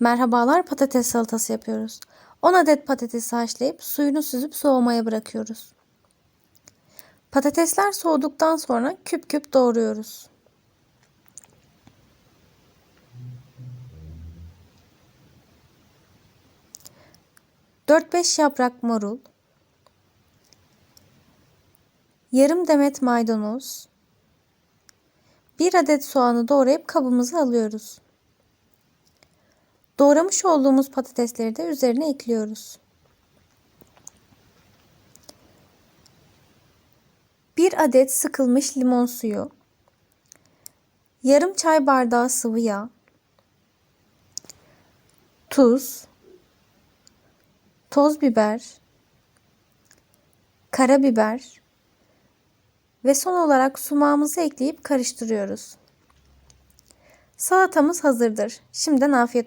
Merhabalar patates salatası yapıyoruz. 10 adet patatesi haşlayıp suyunu süzüp soğumaya bırakıyoruz. Patatesler soğuduktan sonra küp küp doğruyoruz. Dört beş yaprak marul, yarım demet maydanoz, bir adet soğanı doğrayıp kabımıza alıyoruz. Doğramış olduğumuz patatesleri de üzerine ekliyoruz. Bir adet sıkılmış limon suyu, yarım çay bardağı sıvı yağ, tuz, toz biber, karabiber ve son olarak sumağımızı ekleyip karıştırıyoruz. Salatamız hazırdır. Şimdiden afiyet